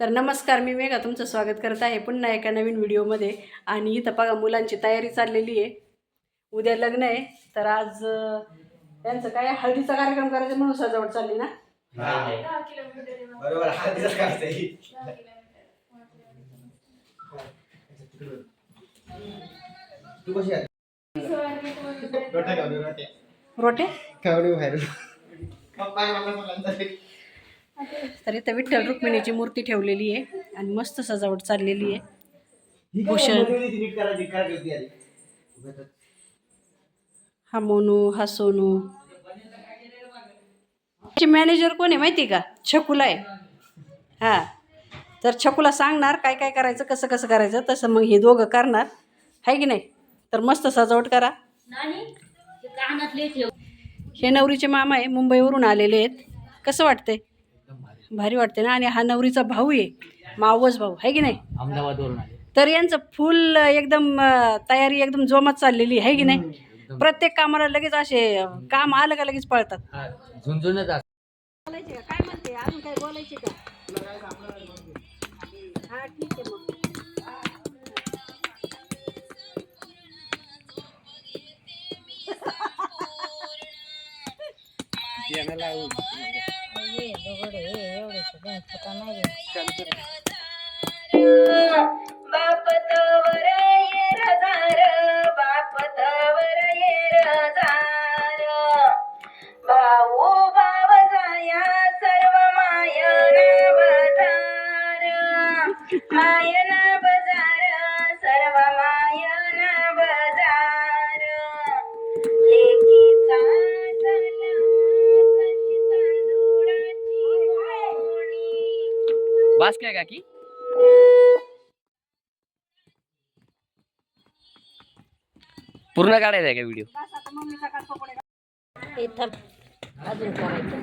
तर नमस्कार मी मेघा तुमचं स्वागत करत आहे पुन्हा एका नवीन व्हिडिओमध्ये. आणि इथं बघा मुलांची तयारी चाललेली आहे. उद्या लग्न आहे तर आज त्यांचं काय हळदीचा कार्यक्रम करायचा म्हणून सजावट चालली ना? बरोबर हा तू कशी रोटे खाऊ दे बाहेर. तर इथं विठ्ठल रुक्मिणीची मूर्ती ठेवलेली आहे आणि मस्त सजावट चाललेली आहे. भूषण. हा मोनू हा सोनू. मॅनेजर कोण आहे माहिती का? छकुला आहे. हा. तर छकुला सांगणार काय काय करायचं कसं कसं करायचं तसं मग हे दोघं करणार. आहे की नाही? तर मस्त सजावट करा. हे नवरीचे मामा आहे मुंबईवरून आलेले आहेत. कसं वाटतंय? भारी वाटते ना? आणि हा नवरीचा भाऊ आहे मावस भाऊ आहे की नाही? अहमदाबादवरून आले. तर यांचं फुल एकदम अं, तयारी एकदम जोमात चाललेली आहे की नाही? प्रत्येक कामाला लगेच असे अं, काम आलं का लगेच पळतात. हा, झुंझुनच असतं. बोलायचे का? काय म्हणते? अजून काय बोलायचे का? हा ठीक आहे मग. बापतवर येर झार बापतवर येर झार भाऊ भाव जाया सर्व मायन बजार मायन बास काय काकी पूर्ण काढायचा आहे का व्हिडिओ अजून करायचं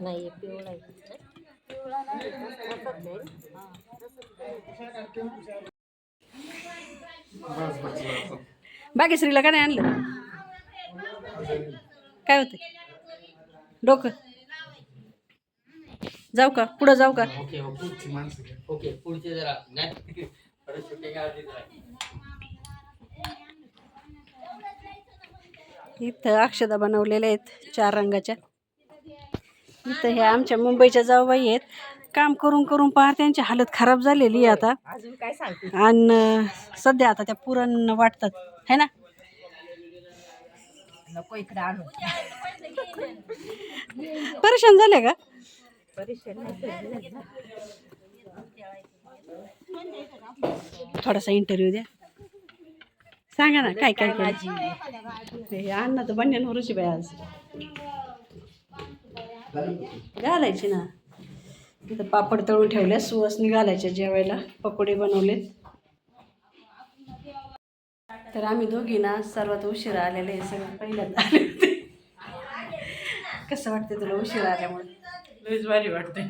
नाही पिवळा बागेश्रीला का नाही आणलं? काय होते डोकं. जाऊ का? पुढं जाऊ का? ओके पुढची माणसं ओके पुढचे जरा. नाही परत shooting आधी जरा. इथं अक्षदा बनवलेल्या आहेत चार रंगाच्या. इथं हे आमच्या मुंबईच्या जाऊबाई आहेत. काम करून करून पार त्यांची हालत खराब झालेली आहे आता. अजून काय सांगते? आणि सध्या आता त्या पुरण वाटतात. है ना? नको इकडे आणू. परेशान झाले का? थोडासा इंटरव्ह्यू द्या. सांगा ना काय काय करायची ते अण्णा तर बन्यानवरच बाय आज. घालायची ना. तिथं पापड तळून ठेवल्या सुवासनी घालायच्या जेवायला पकोडे बनवलेत तर आम्ही दोघी ना सर्वात उशिरा आलेले सगळं पहिल्यांदा आले होते कसं वाटते तुला? उशिरा आल्यामुळे. लईच भारी वाटते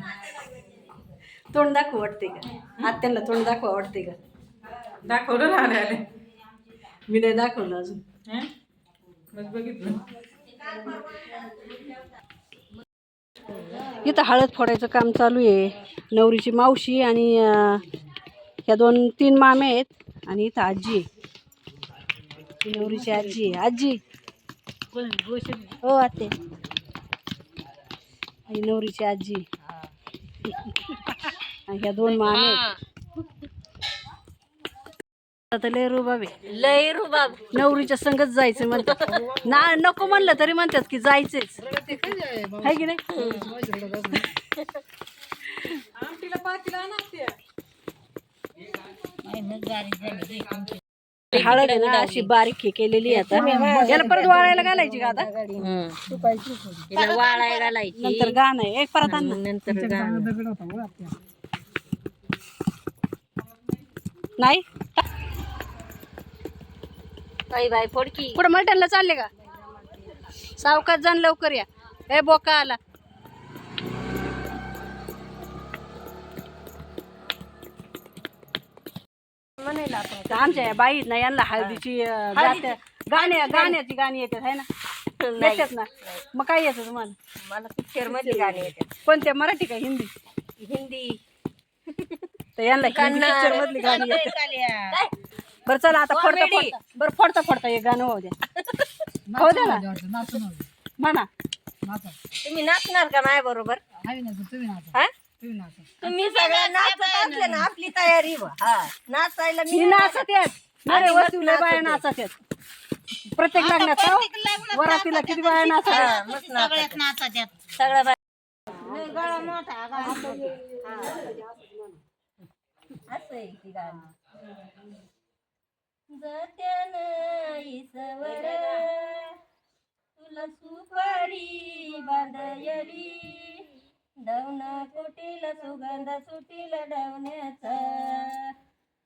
तोंड दाखवू वाटते का? आत्यांना तोंड दाखवा वाटते का? दाखवलं ना आले मी नाही दाखवलं अजून? मग बघितलं. इथं हळद फोडायचं काम चालू आहे. नवरीची मावशी आणि ह्या दोन तीन मामे आहेत आणि इथं आजी आहे. नवरीची आजी आहे. आजी. हो आते ही नवरीची आजी. ह्या दोन आता लय रुबाब आहे. लय रुबाब. नवरीच्या संगच जायचं म्हणतात. ना नको म्हणलं तरी म्हणतात की जायचंच आहे की नाही? हळद आहे ना अशी बारीक हे केलेली आहे आता. याला परत वाळायला घालायची का आता? तिला वाळाय घालायची. नंतर गाणं आहे. एक परत आण ना. नंतर नाही? बाई बाई फोडकी. पुढे मल्टनला चालले का? सावकाश जाण लवकर या. ए बोका आला. तर आमच्या या बाई ना यांना हळदीची अं, गात्या- गाण्या गाण्याची गाणी येतात आहे ना? भेटतात ना? मग काय येतं तुम्हाला? मला पिक्चरमध्ये गाणे येतात. कोणत्या मराठी का हिंदी? हिंदी. तर यांना पिक्चर मधली गाणी येतात. काय? बरं चला आता फोडता Comedy. फोडता बरं फोडता फोडता एक गाणं होऊ द्या. हो द्या ना. म्हणा. तुम्ही नाचणार का माझ्या बरोबर तुम्ही सगळ्या नाचत असले ना आपली तयारी वा. हा नाचायला मी नाचत येत. अरे वस्तीला बाया नाचत येत. प्रत्येक लग्नात हो. वरातीला किती बाया नाचत हा, आहेत. मस्त नाचत सगळ्या बाया. असं आहे ती गाणं. जत्यान ईसवर तुला सुपारी बांधयली. डवण कोटील सुगंध सुटील डवण्याचा.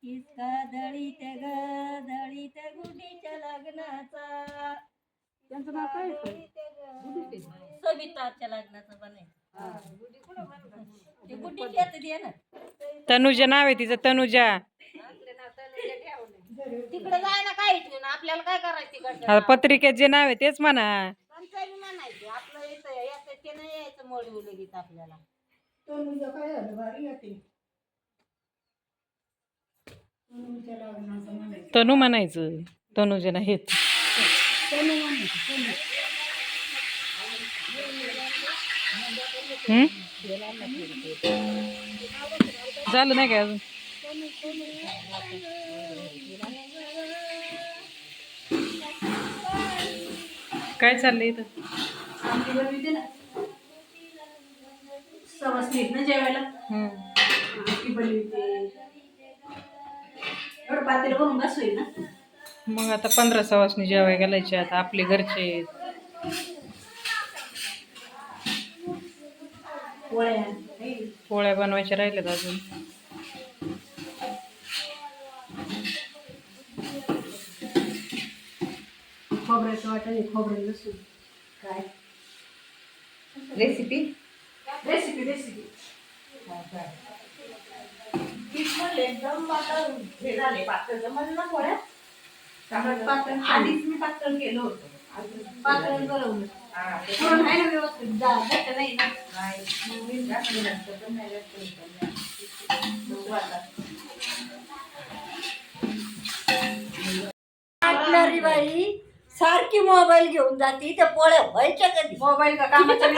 किसका दळीत ग दळीत गुडीच्या लग्नाचा. त्यांचं नाव काय आहे? सविताच्या लग्नाचं बनायचं ते गुड्डीची आता दे ना. तनुजा नाव आहे तिचं तनुजा. तिकडे जाय ना काय ठेवून आपल्याला काय करायचं आता पत्रिकेत जे नाव आहे तेच म्हणा आमचं बी म्हणायचं आपलं येतं याचं ते मोडू लगेच आपल्याला. तनू म्हणायचं तनुजा नाही हम्म? झालं नाही काय अजून? काय चाललंय इथं? आमची बनवते ना सवासणी आहेत ना जेवायला? बनवते एवढं पातेलं बघून बस होईल ना? मग आता पंधरा सवासनी जेवाय घालायचे आता आपले घरचे पोळ्या हे. पोळ्या बनवायच्या राहिल्यात अजून. खोबऱ्याचं वाटण आहे, खोबरं लसूण. काय? रेसिपी रेसिपी रेसिपी एकदम हे झाले पातळ ना पोळ्या पातळ आधीच मी पातळ केलं होतं पातळ बनवलं पुरण आहे ना व्यवस्थित घट्ट नाही ना बाई सारखी मोबाईल घेऊन जाती त्या पोळ्या व्हायच्या कधी? मोबाईल का कामाच्या